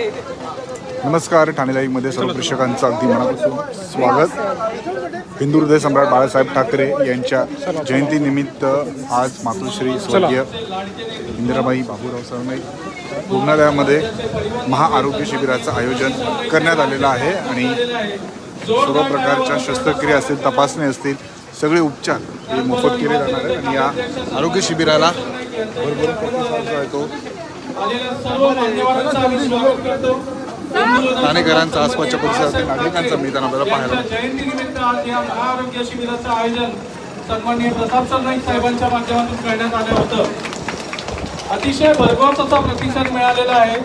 नमस्कार ठाणे लाईव्हमध्ये सर्व प्रेक्षकांचं अगदी मनापासून स्वागत. हिंदू हृदय सम्राट बाळासाहेब ठाकरे यांच्या जयंतीनिमित्त आज मातोश्री स्वर्गीय इंदिराबाई बाबूराव सरनाई रुग्णालयामध्ये महाआरोग्य शिबिराचं आयोजन करण्यात आलेलं आहे आणि सर्व प्रकारच्या शस्त्रक्रिया असतील तपासणी असतील सगळे उपचार हे मोफत केले जाणार आहेत. आणि या आरोग्य शिबिराला भरभरून प्रतिसाद जो आहे तो आलेल्या सर्व मान्यवरांचं आम्ही स्वागत करतो. ठाणेकरांचा आसपासच्या परिसरातील नागरिकांचा मैदान आपल्याला पाहायला मिळतं. जयंतीनिमित्त आज या महाआरोग्य शिबिराचं आयोजन सन्माननीय प्रताप सरनाईक साहेबांच्या माध्यमातून करण्यात आलं होतं. अतिशय भरघोस असा प्रतिसाद मिळालेला आहे.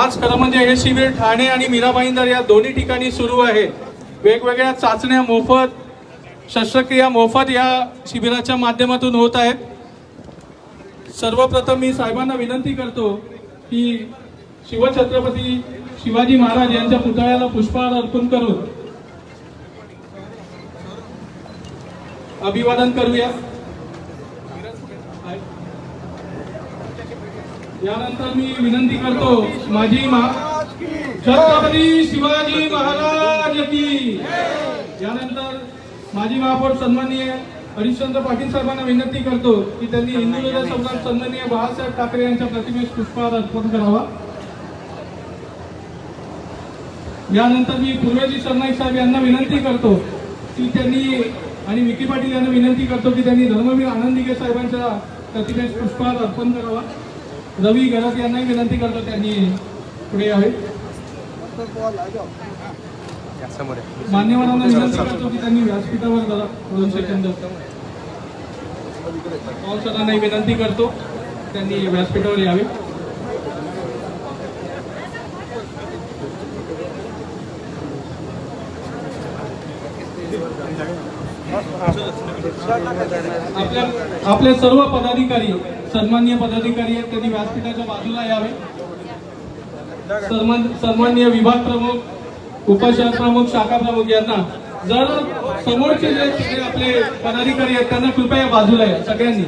आज खरं म्हणजे हे शिबिर ठाणे आणि मीरा भाईंदर या दोन्ही ठिकाणी सुरू आहे. वेगवेगळ्या चाचण्या मोफत शस्त्रक्रिया मोफत या शिबिराच्या माध्यमातून होत आहेत. सर्वप्रथम मी साहेबांना विनंती करतो की शिवछत्रपती शिवाजी महाराज यांच्या पुतळ्याला पुष्पहार अर्पण करून अभिवादन करूया. यानंतर मी विनंती करतो माझी मा छत्रपती शिवाजी महाराज की यानंतर माजी महापौर सन्माननीय हरिश्चंद्र पाटील साहेबांना विनंती करतो की त्यांनी हिंदू हृदय सम्राट सन्माननीय बाळासाहेब ठाकरे यांच्या प्रतिमेस पुष्पहार अर्पण करावा. यानंतर मी पूर्वेजी सरनाईक साहेब यांना विनंती करतो की त्यांनी आणि विकी पाटील यांना विनंती करतो की त्यांनी धर्मवीर आनंदिके साहेबांच्या प्रतिमेस पुष्पहार अर्पण करावा. रवी गरज यांनाही विनंती करतो त्यांनी पुढे यावे. मान्यवरांना विनंती करतो की त्यांनी व्यासपीठावर जरा दोन सेकंद पॉल विनंती करतो. त्यांनी व्यासपीठावर यावे. आपल्या आपले सर्व पदाधिकारी सन्मान्य पदाधिकारी आहेत त्यांनी व्यासपीठाच्या बाजूला यावे. सन्मान सन्माननीय विभाग प्रमुख उपशहर प्रमुख शाखा प्रमुख यांना जर समोरचे जे आपले पदाधिकारी आहेत त्यांना कृपया बाजूला या सगळ्यांनी.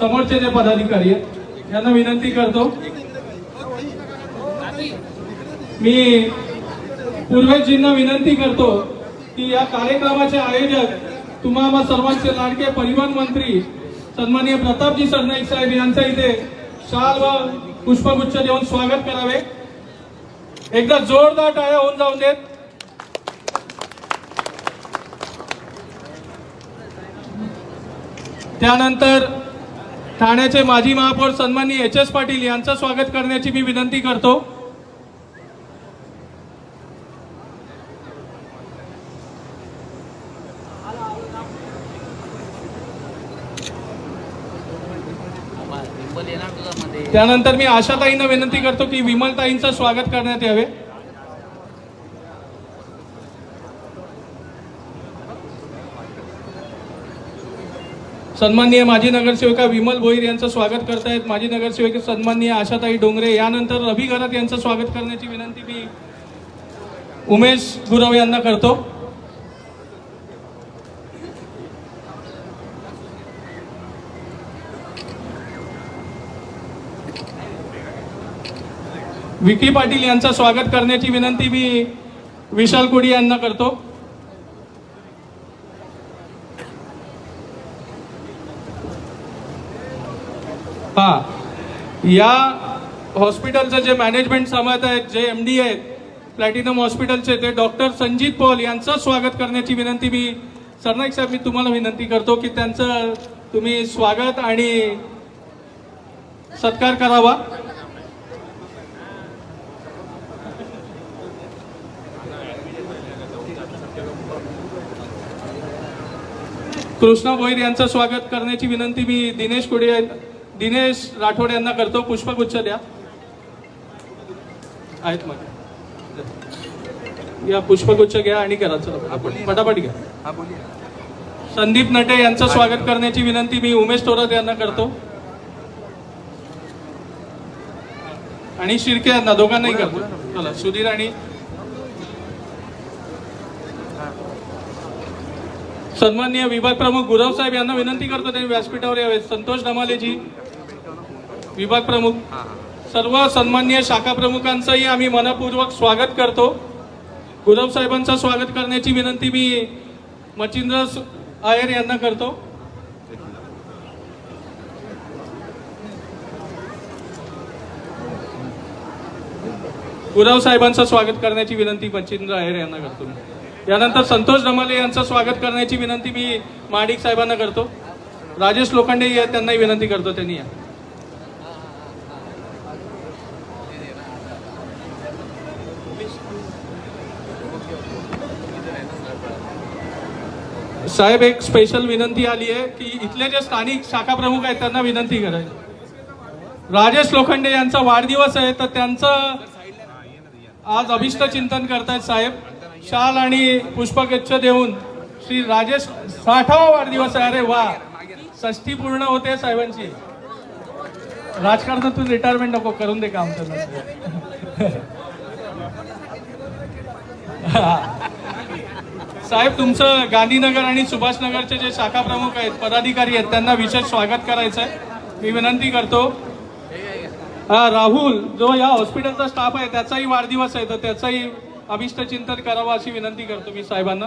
समोरचे जे पदाधिकारी आहेत यांना विनंती करतो. मी पूर्वजींना विनंती करतो की या कार्यक्रमाचे आयोजक तुम्हाला सर्वांचे लाडके परिवहन मंत्री सन्माननीय प्रतापजी सरनाईक साहेब यांचा इथे शाल व पुष्पगुच्छ देऊन स्वागत करावे. एकदा जोरदार टाळ्या होऊन जाऊन देत. त्यानंतर ठाण्याचे माजी महापौर सन्माननीय एच एस पाटील यांचं स्वागत करण्याची मी विनंती करतो. त्यानंतर मी आशाताईंना विनंती करतो की विमलताईंचं स्वागत करण्यात यावे. सन्माननीय माजी नगरसेविका विमल भोईर यांचं स्वागत करतायत. माजी नगरसेविका सन्माननीय आशाताई डोंगरे यानंतर रवी घरात यांचं स्वागत करण्याची विनंती मी उमेश गुरव यांना करतो. विकी पाटील यांचं स्वागत करण्याची विनंती मी विशाल कोडी यांना करतो. हा या हॉस्पिटलचं जे मॅनेजमेंट सांभाळत आहेत जे एम डी आहेत प्लॅटिनम हॉस्पिटलचे ते डॉक्टर संजीत पॉल यांचं स्वागत करण्याची विनंती मी सरनाईक साहेब मी तुम्हाला विनंती करतो की त्यांचं तुम्ही स्वागत आणि सत्कार करावा. कृष्णा भोईर यांचं स्वागत करण्याची विनंती मी दिनेश कुडे दिनेश राठोड यांना करतो. पुष्पगुच्छ द्या. आहेत मग. या पुष्पगुच्छ घ्या आणि करा. चला पटापट घ्या. संदीप नटे यांचं स्वागत करण्याची विनंती मी उमेश थोरात यांना करतो. आणि शिर्के यांना दोघांनाही करतो. चला सुधीर आणि सन्माननीय विभाग प्रमुख गुरव साहेब यांना विनंती करतो त्यांनी व्यासपीठावर यावे संतोष धमालेजी विभाग प्रमुख. सर्व सन्माननीय शाखा प्रमुखांचंही आम्ही मनपूर्वक स्वागत करतो. गुरव साहेबांचं स्वागत करण्याची विनंती मी मचिंद्र आयर यांना करतो. गुरव साहेबांचं स्वागत करण्याची विनंती मच्छिंद्र आयर यांना करतो मी. यानंतर संतोष डमाले यांचं स्वागत करण्याची विनंती मी माडिक साहेबांना करतो. राजेश लोखंडे या- त्यांनाही विनंती करतो त्यांनी या. साहेब एक स्पेशल विनंती आली आहे की इथले जे स्थानिक शाखा प्रमुख आहेत त्यांना विनंती करायची राजेश लोखंडे यांचा वाढदिवस आहे तर त्यांचं आज अभिष्ट चिंतन करतायत साहेब. शाल आणि पुष्पगच्छ देऊन श्री राजेश साठावा वाढदिवस आहे. अरे वा. षष्टी पूर्ण होते साहेबांची. राजकारणातून रिटायरमेंट नको करून दे काम त्यांना. साहेब तुमचं गांधीनगर आणि सुभाषनगरचे जे शाखा प्रमुख आहेत पदाधिकारी आहेत त्यांना विशेष स्वागत करायचं आहे मी विनंती करतो. राहुल जो या हॉस्पिटलचा स्टाफ आहे त्याचाही वाढदिवस आहे तर त्याचाही अभिष्ट चिंतन करावं अशी विनंती करतो मी साहेबांना.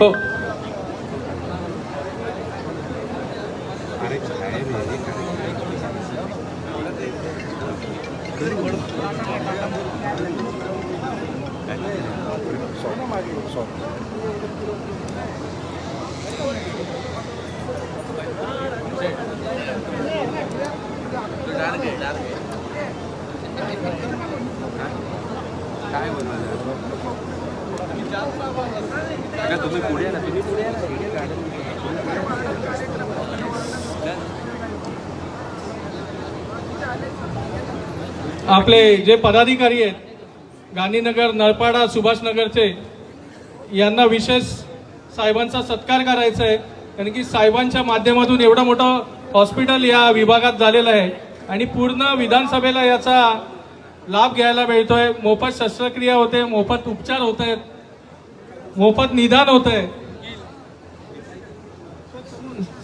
हो. तुम्ही पुढे ना तुम्ही पुढे आपले जे पदाधिकारी आहेत गांधीनगर नळपाडा सुभाषनगरचे यांना विशेष साहेबांचा सत्कार करायचा आहे. कारण की साहेबांच्या माध्यमातून एवढं मोठं हॉस्पिटल या विभागात झालेलं आहे. आणि पूर्ण विधानसभेला याचा लाभ घ्यायला मिळतोय. मोफत शस्त्रक्रिया होते मोफत उपचार होत आहेत मोफत निदान होत. आहे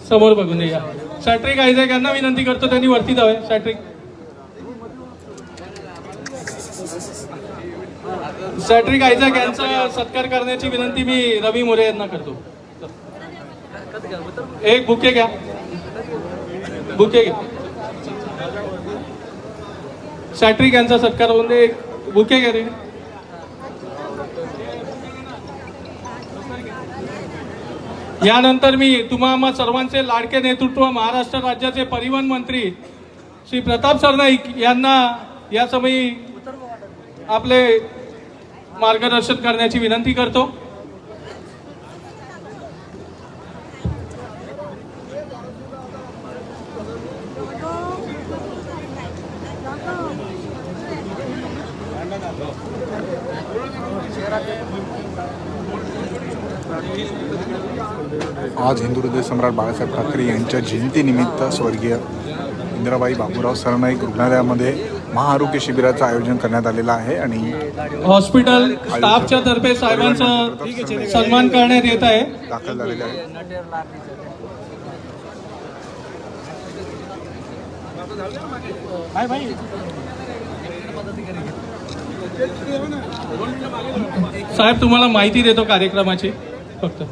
समोर बघून या. सॅट्रिक आयझॅक यांना विनंती करतो त्यांनी वरती जावे सॅट्रिक. सॅट्रिक आयझॅक यांचा सत्कार करण्याची विनंती मी रवी मोरे यांना करतो. एक बुके घ्या. बुके घ्या. सॅट्रिक यांचा सत्कार होऊन दे. एक बुके घ्या रे. यानंतर मी तुम्हा सर्वांचे लाडके नेतृत्व महाराष्ट्र राज्याचे परिवहन मंत्री श्री प्रताप सरनाईक यांना या समयी आपले मार्गदर्शन करण्याची विनंती करतो. सम्राट बाळासाहेब ठाकरे यांच्या जयंतीनिमित्त स्वर्गीय इंदिराबाई बाबूराव सरनाईक रुग्णालयामध्ये महाआरोग्य शिबिराचं आयोजन करण्यात आलेलं आहे आणि हॉस्पिटल स्टाफच्या तर्फे साहेबांचा सन्मान करण्यात येत आहे. दाखल झालेले आहे. साहेब तुम्हाला माहिती देतो कार्यक्रमाची फक्त.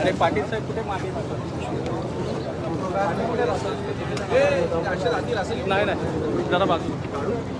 अरे पाटील साहेब कुठे मागे नाही नाही जरा बाजू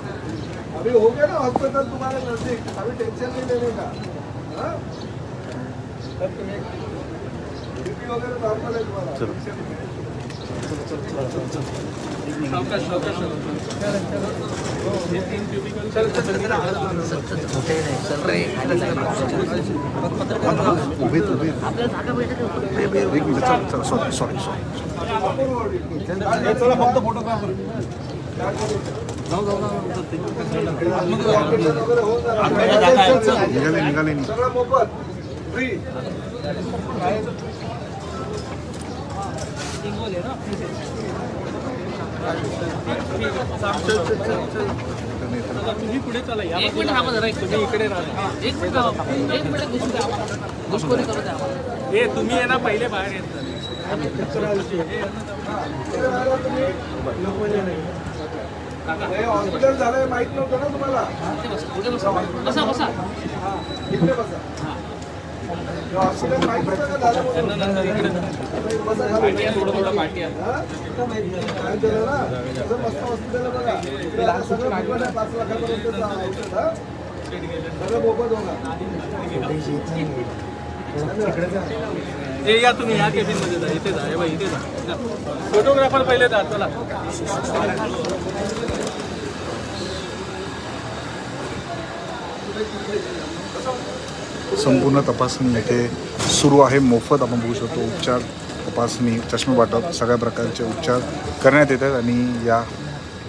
अभी हो गया ना हॉस्पिटल तुम्हारे नजदीक अभी टेंशन नहीं लेने का हाँ? BP वगैरह नॉर्मल है तुम्हारा टेंशन नहीं लेने का। उभे उभे चला तुम्ही पुढे चला या तुम्ही इकडे हे तुम्ही आहे ना पहिले बाहेर येत हॉस्पिटल झालंय माहीत नव्हतं ना तुम्हाला? इकडे बसा. हॉस्पिटल माहीत नव्हतं का झालं? बसा हा? काय केलं ना? मस्त हॉस्पिटल बघा. सगळं आहे, पाच औषध? सगळं होणार. हे या तुम्ही या केबिनमध्ये जा इथे जा हे इथे जा. फोटोग्राफर पहिले जा चला. संपूर्ण तपासणी इथे सुरू आहे. मोफत आपण बघू शकतो उपचार तपासणी चष्मे वाटप सगळ्या प्रकारचे उपचार करण्यात येतात आणि या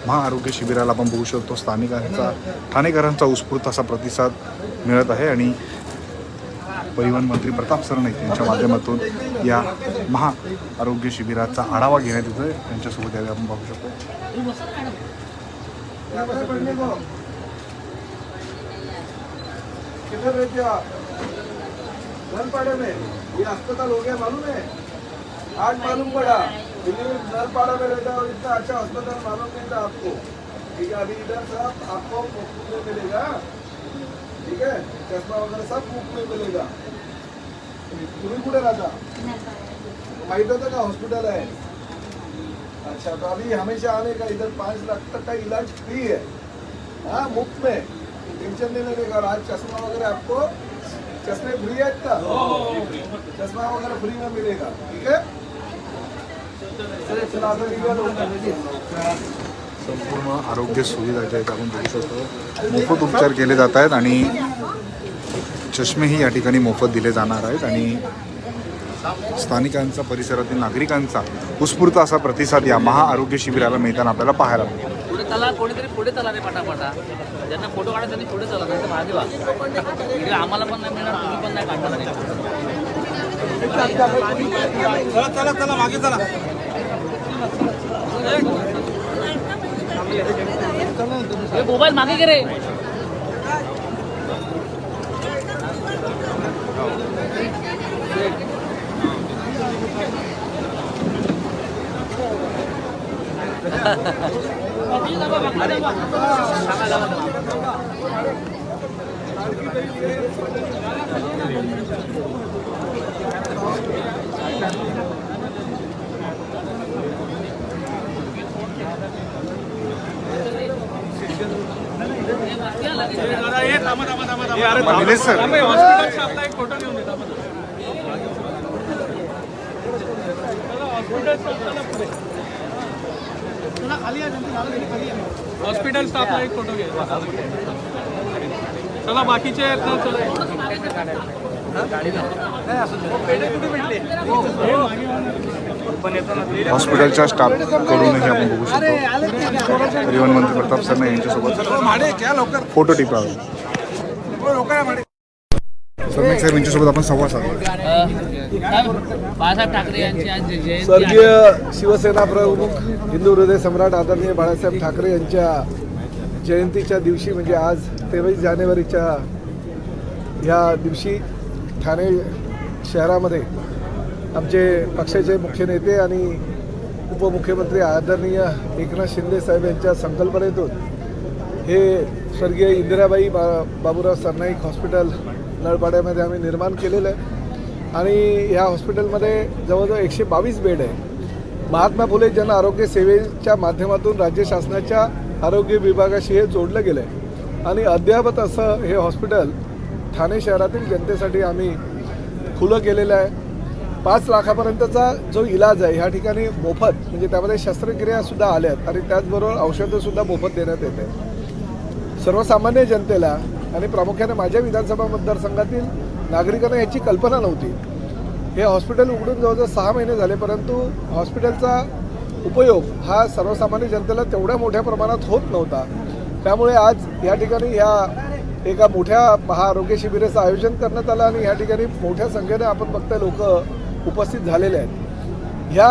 महाआरोग्य शिबिराला आपण बघू शकतो. स्थानिकांचा ठाणेकरांचा उत्स्फूर्त असा प्रतिसाद मिळत आहे आणि परिवहन मंत्री प्रताप सरनाईक यांच्या माध्यमातून या महा आरोग्य शिबिराचा आढावा घेण्यात येतोय. त्यांच्यासोबत यावेळी आपण बघू शकतो. अस्पताल हो गया मालूम है आज मालूम पड़ा दिल्ली में नलपाड़ा में रहता और इतना अच्छा अस्पताल मालूम नहीं था आपको ठीक है? अभी इधर सब आपको मुफ्त में मिलेगा ठीक है चश्मा वगैरह सब मुफ्त में मिलेगा। तुम्ही कुठे राहता? माहित होतं का हॉस्पिटल आहे? अच्छा तो अभी हमेशा आने का इधर पाँच लाख तक का इलाज फ्री है हाँ मुफ़्त में टेंशन नहीं लेने का और आज चश्मा वगैरह आपको चश्मे फ्री है का चश्मा वगैरह फ्री में मिलेगा. ठीक है. संपूर्ण आरोग्य सुविधा ज्या आहेत आपण बघू शकतो. मोफत उपचार केले जात आहेत आणि चष्मेही या ठिकाणी मोफत दिले जाणार आहेत आणि स्थानिकांचा परिसरातील नागरिकांचा उत्स्फूर्त असा प्रतिसाद या महाआरोग्य शिबिराला मिळताना आपल्याला पाहायला मिळतो. पुढे चला कोणीतरी पुढे चला रे पटापटा. ज्यांना फोटो काढा त्यांनी पुढे चला नाही तर मागे व्हा इकडे आम्हाला पण नाही मिळणार तुम्ही पण नाही काढणार नाही चला चला चला मागे चला. मोबाईल मागे घे रे जरा हे थांबा थांबा थांबा थांबा अरे सर. हे हॉस्पिटल एक फोटो घेऊन हॉस्पिटल. हॉस्पिटल स्टाफला एक फ़ोटो चला बाकीचे आहेत ना चला। हॉस्पिटलच्या स्टाफकडूनही आपण बघू शकतो. परिवहन मंत्री प्रताप सरनाईक यांच्यासोबत. फ़ोटो टिपावे सरनाईक साहेब यांच्यासोबत आपण संवाद साधला बाळासाहेब ठाकरे यांची आज जयंती आहे. स्वर्गीय शिवसेना प्रमुख हिंदू हृदय सम्राट आदरणीय बाळासाहेब ठाकरे यांच्या जयंतीच्या दिवशी म्हणजे आज तेवीस जानेवारीच्या ह्या दिवशी ठाणे शहरामध्ये आमचे पक्षाचे मुख्य नेते आणि उपमुख्यमंत्री आदरणीय एकनाथ शिंदे साहेब यांच्या संकल्पनेतून हे स्वर्गीय इंदिराबाई बा बाबूराव सरनाईक हॉस्पिटल नळपाड्यामध्ये आम्ही निर्माण केलेलं आहे. आणि ह्या हॉस्पिटलमध्ये जवळजवळ एकशे बावीस बेड आहे. महात्मा फुले जन आरोग्य सेवेच्या माध्यमातून राज्य शासनाच्या आरोग्य विभागाशी हे जोडलं गेलं आहे आणि अद्यापत असं हे हॉस्पिटल ठाणे शहरातील जनतेसाठी आम्ही खुलं केलेलं आहे. पाच लाखापर्यंतचा जो इलाज आहे ह्या ठिकाणी मोफत म्हणजे त्यामध्ये शस्त्रक्रियासुद्धा आल्यात. आणि त्याचबरोबर औषधंसुद्धा मोफत देण्यात येते सर्वसामान्य जनतेला आणि प्रामुख्याने माझ्या विधानसभा मतदारसंघातील नागरिकांना याची कल्पना नव्हती. हे हॉस्पिटल उघडून जवळजवळ सहा महिने झाले परंतु हॉस्पिटलचा उपयोग हा सर्वसामान्य जनतेला तेवढ्या मोठ्या प्रमाणात होत नव्हता. त्यामुळे आज या ठिकाणी ह्या एका मोठ्या महाआरोग्य शिबिराचं आयोजन करण्यात आलं आणि या ठिकाणी मोठ्या संख्येने आपण बघताय लोक उपस्थित झालेले आहेत. ह्या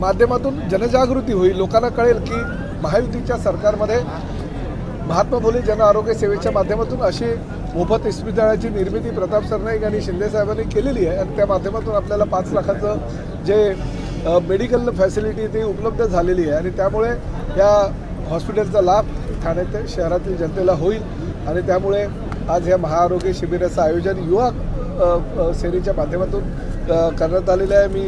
माध्यमातून जनजागृती होईल लोकांना कळेल की महायुतीच्या सरकारमध्ये महात्मा फुले जन आरोग्य सेवेच्या माध्यमातून अशी मोफत इस्पितळाची निर्मिती प्रताप सरनाईक आणि शिंदे साहेबांनी केलेली आहे. आणि त्या माध्यमातून आपल्याला पाच लाखाचं जे मेडिकल फॅसिलिटी ती उपलब्ध झालेली आहे. आणि त्यामुळे या हॉस्पिटलचा लाभ ठाणे शहरातील जनतेला होईल. आणि त्यामुळे आज या महाआरोग्य शिबिराचं आयोजन युवा सेनेच्या माध्यमातून करण्यात आलेलं आहे. मी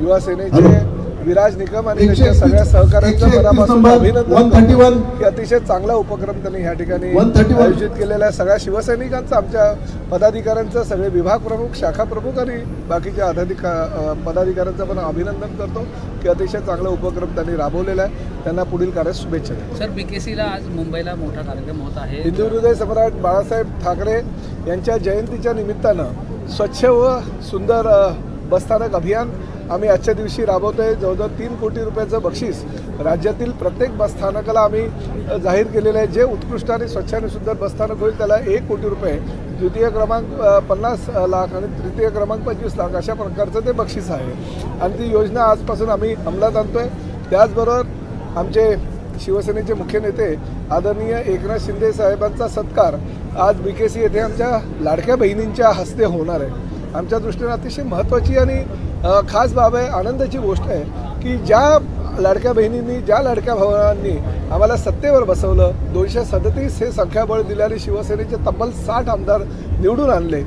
युवा सेनेचे विराज निकम आणि त्यांच्या सगळ्या सहकाऱ्यांचं मनापासून अभिनंदन की अतिशय चांगला उपक्रम त्यांनी ह्या ठिकाणी 131. आयोजित केलेला आहे. सगळ्या शिवसैनिकांचं आमच्या पदाधिकाऱ्यांचं सगळे विभाग प्रमुख शाखा प्रमुख आणि बाकीच्या अधाधिका पदाधिकाऱ्यांचं पण अभिनंदन करतो की अतिशय चांगला उपक्रम त्यांनी राबवलेला आहे. त्यांना पुढील कार्यात शुभेच्छा देतो. सर बीकेसीला आज मुंबईला मोठा कार्यक्रम होत आहे. हिंदू हृदय सम्राट बाळासाहेब ठाकरे यांच्या जयंतीच्या निमित्तानं स्वच्छ व सुंदर बसस्थानक अभियान आम्ही आजच्या दिवशी राबवतोय. जवळजवळ तीन कोटी रुपयाचं बक्षीस राज्यातील प्रत्येक बसस्थानकाला आम्ही जाहीर केलेलं आहे. जे उत्कृष्ट आणि स्वच्छ आणि सुंदर बसस्थानक होईल त्याला एक कोटी रुपये द्वितीय क्रमांक पन्नास लाख आणि तृतीय क्रमांक पंचवीस लाख अशा प्रकारचं ते बक्षीस आहे. आणि ती योजना आजपासून आम्ही अंमलात आणतोय. त्याचबरोबर आमचे शिवसेनेचे मुख्य नेते आदरणीय एकनाथ शिंदे साहेबांचा सत्कार आज बी के सी येथे आमच्या लाडक्या बहिणींच्या हस्ते होणार आहे. आमच्या दृष्टीने अतिशय महत्त्वाची आणि खास बाब आहे आनंदाची गोष्ट आहे की ज्या लाडक्या बहिणींनी ज्या लाडक्या भावांनी आम्हाला सत्तेवर बसवलं दोनशे सदतीस हे संख्याबळ दिल्याने शिवसेनेचे तब्बल साठ आमदार निवडून आणले.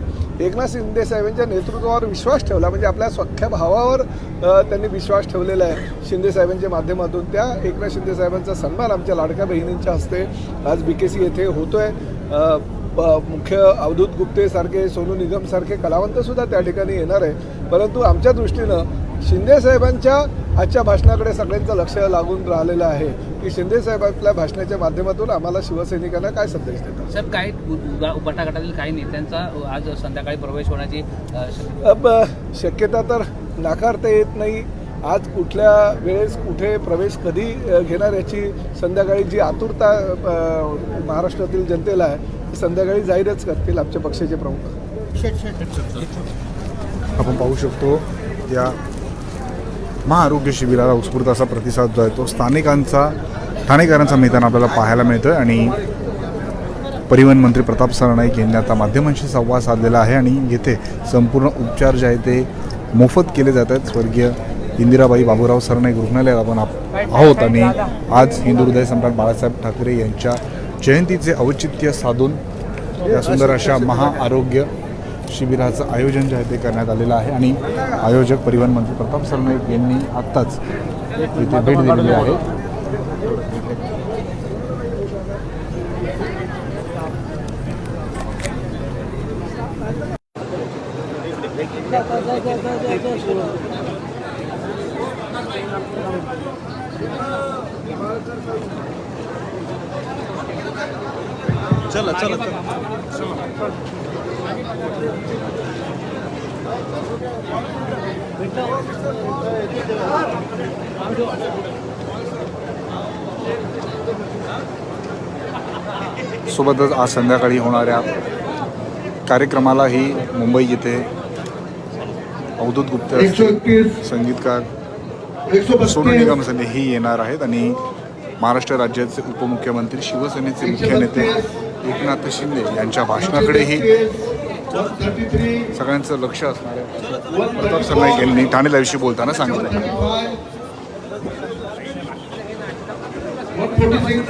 एकनाथ शिंदे साहेबांच्या नेतृत्वावर विश्वास ठेवला म्हणजे आपल्या सख्ख्या भावावर त्यांनी विश्वास ठेवलेला आहे शिंदे साहेबांच्या माध्यमातून. त्या एकनाथ शिंदे साहेबांचा सन्मान आमच्या लाडक्या बहिणींच्या हस्ते आज बी के सी येथे होतो आहे मुख्य अवधूत गुप्तेसारखे सोनू निगमसारखे कलावंतसुद्धा त्या ठिकाणी येणार आहे. परंतु आमच्या दृष्टीनं शिंदे साहेबांच्या आजच्या भाषणाकडे सगळ्यांचं लक्ष लागून राहिलेलं आहे की शिंदे साहेब आपल्या भाषणाच्या माध्यमातून आम्हाला शिवसैनिकांना काय संदेश देतात? सर काही गटातील काही नेत्यांचा आज संध्याकाळी प्रवेश होण्याची शक्यता तर नाकारता येत नाही. आज कुठल्या वेळेस कुठे प्रवेश कधी घेणार याची संध्याकाळी जी आतुरता महाराष्ट्रातील जनतेला आहे संध्याकाळी जाहीरच करतील आमच्या पक्षाचे प्रमुख. आपण पाहू शकतो या महाआरोग्य शिबिराला उत्स्फूर्त असा प्रतिसाद जो आहे तो स्थानिकांचा ठाणेकरांचा मैदान आपल्याला पाहायला मिळतोय आणि परिवहन मंत्री प्रताप सरनाईक यांनी आता माध्यमांशी संवाद साधलेला आहे आणि येथे संपूर्ण उपचार जे आहे ते मोफत केले जात आहेत. स्वर्गीय इंदिराबाई बाबूराव सरनाईक रुग्णालयात आपण आहोत आणि आज हिंदू हृदय सम्राट बाळासाहेब ठाकरे यांच्या जयंतीचे औचित्य साधून या सुंदर अशा महाआरोग्य शिबिराचं आयोजन जे आहे ते करण्यात आलेलं आहे आणि आयोजक परिवहन मंत्री प्रताप सरनाईक यांनी आत्ताच इथे भेट दिलेली आहे. सोबतच आज संध्याकाळी होणाऱ्या कार्यक्रमालाही मुंबई येथे अवधूत गुप्ते संगीतकार सोनू निगम हे येणार आहेत आणि महाराष्ट्र राज्याचे उपमुख्यमंत्री शिवसेनेचे मुख्य नेते एकनाथ शिंदे यांच्या भाषणाकडेही सगळ्यांचं लक्ष असणार प्रताप सरनाईक यांनी ठाणे लाईव्हशी बोलताना सांगितलं. One forty six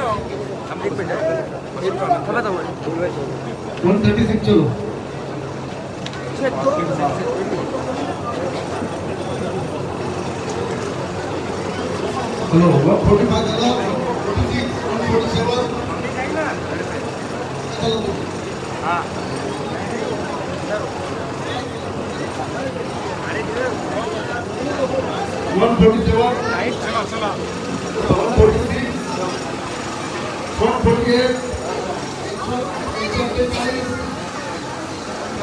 one thirty six चलो Hello, 145 झाला, 46, 147. One forty-six. One forty-eight. एकशे अठ्ठेचाळीस.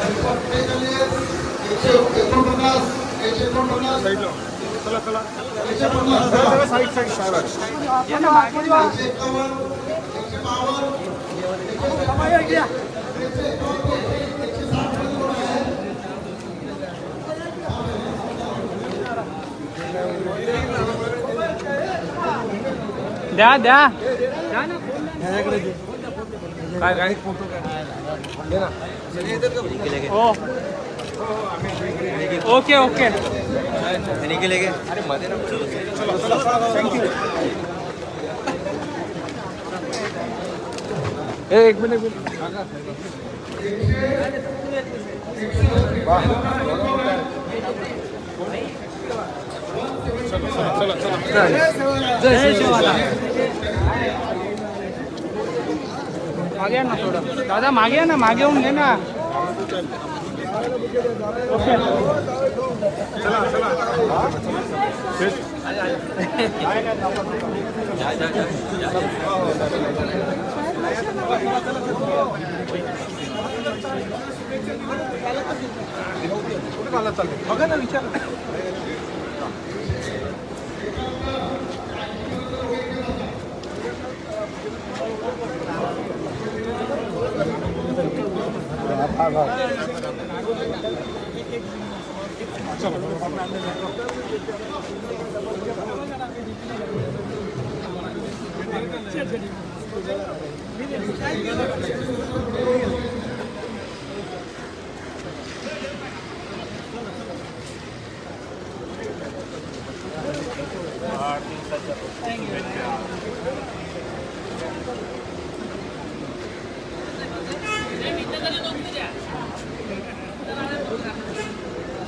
एकशे अठ्ठेचाळीस. एकशे एकोणपन्नास. एकशे एकोणपन्नास. एकशे पन्नास. एकशे एकावन्न. एकशे बावन्न. द्या द्या. काय काय? फोटो काय हो. Okay okay. अरे मध्ये एक मिनिट मागे ना थोडं. दादा मागे ना मागे येऊन घे ना. ओके बघा ना विचार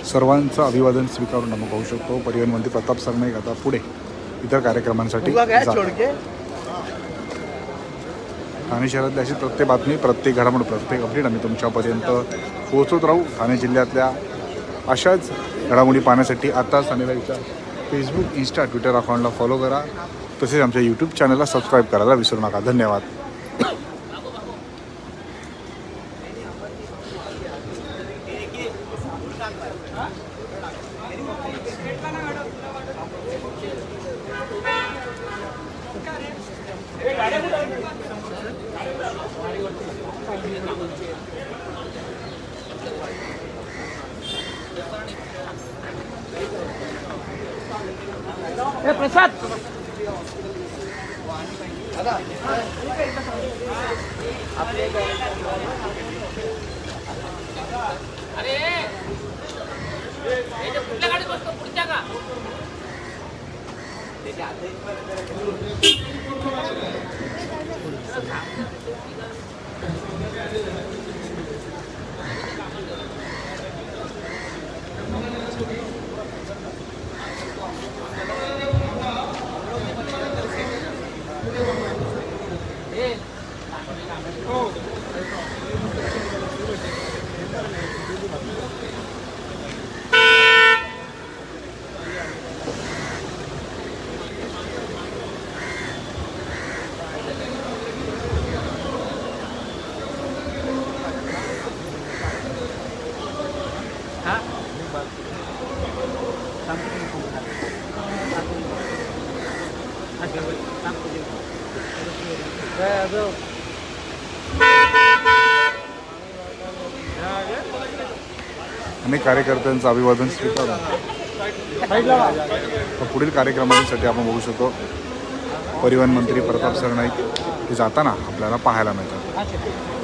सर्वांचं अभिवादन स्वीकारून आपण पाहू शकतो परिवहन मंत्री प्रताप सरनाईक आता पुढे इतर कार्यक्रमांसाठी. ठाणे शहरातली अशी प्रत्येक बातमी प्रत्येक घडामोड प्रत्येक अपडेट आम्ही तुमच्यापर्यंत पोहोचत राहू. ठाणे जिल्ह्यातल्या अशाच घडामोडी पाहण्यासाठी आता सानेलाईच्या फेसबुक इन्स्टा ट्विटर अकाउंटला फॉलो करा. तसेच आमच्या यूट्यूब चॅनलला सबस्क्राईब करायला विसरू नका. धन्यवाद. Thank you. अनेक कार्यकर्त्यांचं अभिवादन स्वीकारून तर पुढील कार्यक्रमांसाठी आपण बघू शकतो परिवहन मंत्री प्रताप सरनाईक हे जाताना आपल्याला पाहायला मिळतात.